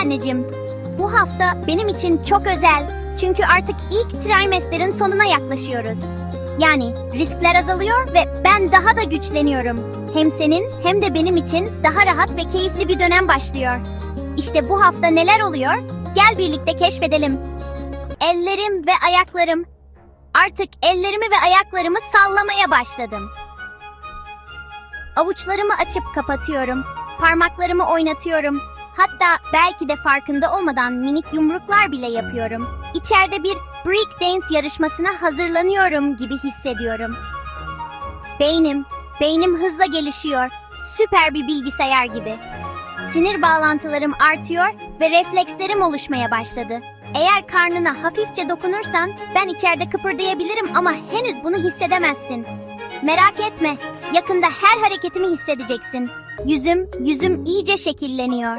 anneciğim. Bu hafta benim için çok özel. Çünkü artık ilk trimesterin sonuna yaklaşıyoruz. Yani riskler azalıyor ve ben daha da güçleniyorum. Hem senin hem de benim için daha rahat ve keyifli bir dönem başlıyor. İşte bu hafta neler oluyor? Gel birlikte keşfedelim. Ellerim ve ayaklarım. Artık ellerimi ve ayaklarımı sallamaya başladım. Avuçlarımı açıp kapatıyorum. Parmaklarımı oynatıyorum. Hatta belki de farkında olmadan minik yumruklar bile yapıyorum. İçeride bir break dance yarışmasına hazırlanıyorum gibi hissediyorum. Beynim, beynim hızla gelişiyor. Süper bir bilgisayar gibi. Sinir bağlantılarım artıyor ve reflekslerim oluşmaya başladı. Eğer karnına hafifçe dokunursan ben içeride kıpırdayabilirim ama henüz bunu hissedemezsin. Merak etme, yakında her hareketimi hissedeceksin. Yüzüm, yüzüm iyice şekilleniyor.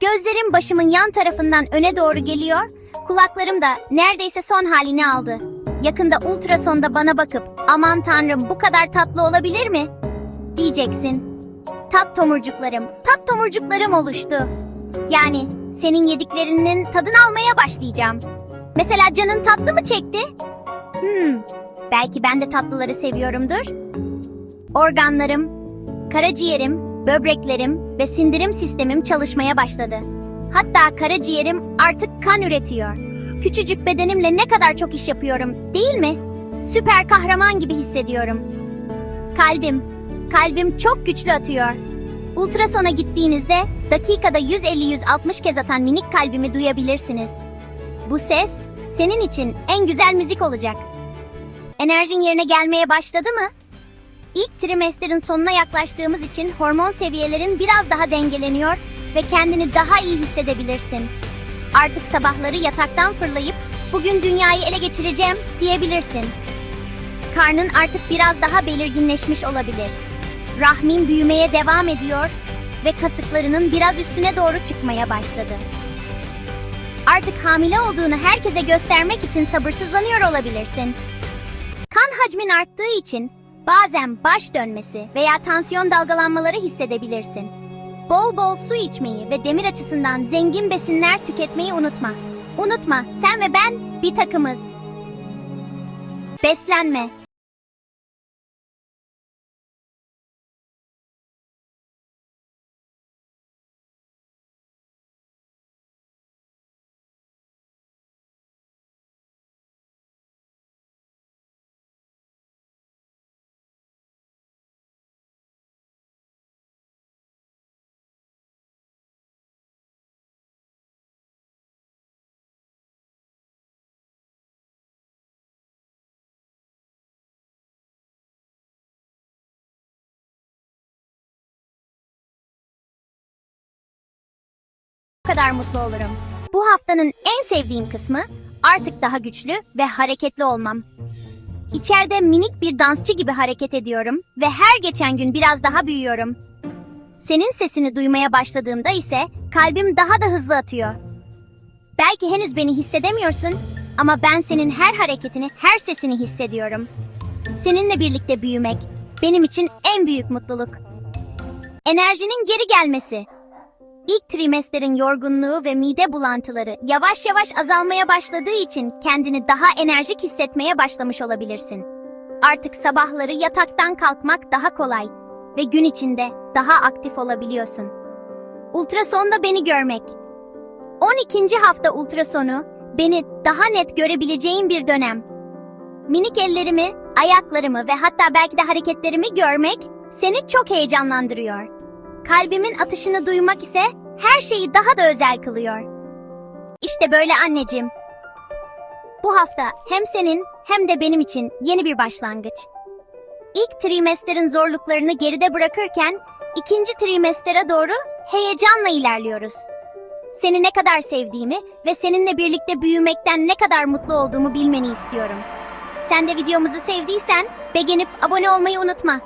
Gözlerim başımın yan tarafından öne doğru geliyor, kulaklarım da neredeyse son halini aldı. Yakında ultrasonda bana bakıp aman tanrım bu kadar tatlı olabilir mi? Diyeceksin. Tat tomurcuklarım, tat tomurcuklarım oluştu. Yani senin yediklerinin tadını almaya başlayacağım. Mesela canın tatlı mı çekti? Hmm, belki ben de tatlıları seviyorumdur. Organlarım, karaciğerim, böbreklerim ve sindirim sistemim çalışmaya başladı. Hatta karaciğerim artık kan üretiyor. Küçücük bedenimle ne kadar çok iş yapıyorum, değil mi? Süper kahraman gibi hissediyorum. Kalbim, kalbim çok güçlü atıyor. Ultrasona gittiğinizde dakikada 150-160 kez atan minik kalbimi duyabilirsiniz. Bu ses senin için en güzel müzik olacak. Enerjin yerine gelmeye başladı mı? İlk trimesterin sonuna yaklaştığımız için hormon seviyelerin biraz daha dengeleniyor ve kendini daha iyi hissedebilirsin. Artık sabahları yataktan fırlayıp bugün dünyayı ele geçireceğim diyebilirsin. Karnın artık biraz daha belirginleşmiş olabilir. Rahmin büyümeye devam ediyor ve kasıklarının biraz üstüne doğru çıkmaya başladı. Artık hamile olduğunu herkese göstermek için sabırsızlanıyor olabilirsin. Kan hacmin arttığı için bazen baş dönmesi veya tansiyon dalgalanmaları hissedebilirsin. Bol bol su içmeyi ve demir açısından zengin besinler tüketmeyi unutma. Unutma, sen ve ben bir takımız. Beslenme. Kadar mutlu olurum. Bu haftanın en sevdiğim kısmı artık daha güçlü ve hareketli olmam. İçeride minik bir dansçı gibi hareket ediyorum ve her geçen gün biraz daha büyüyorum. Senin sesini duymaya başladığımda ise kalbim daha da hızlı atıyor. Belki henüz beni hissedemiyorsun ama ben senin her hareketini, her sesini hissediyorum. Seninle birlikte büyümek benim için en büyük mutluluk. Enerjinin geri gelmesi. İlk trimesterin yorgunluğu ve mide bulantıları yavaş yavaş azalmaya başladığı için kendini daha enerjik hissetmeye başlamış olabilirsin. Artık sabahları yataktan kalkmak daha kolay ve gün içinde daha aktif olabiliyorsun. Ultrasonda beni görmek. 12. hafta ultrasonu beni daha net görebileceğin bir dönem. Minik ellerimi, ayaklarımı ve hatta belki de hareketlerimi görmek seni çok heyecanlandırıyor. Kalbimin atışını duymak ise her şeyi daha da özel kılıyor. İşte böyle anneciğim. Bu hafta hem senin hem de benim için yeni bir başlangıç. İlk trimesterin zorluklarını geride bırakırken ikinci trimestere doğru heyecanla ilerliyoruz. Seni ne kadar sevdiğimi ve seninle birlikte büyümekten ne kadar mutlu olduğumu bilmeni istiyorum. Sen de videomuzu sevdiysen beğenip abone olmayı unutma.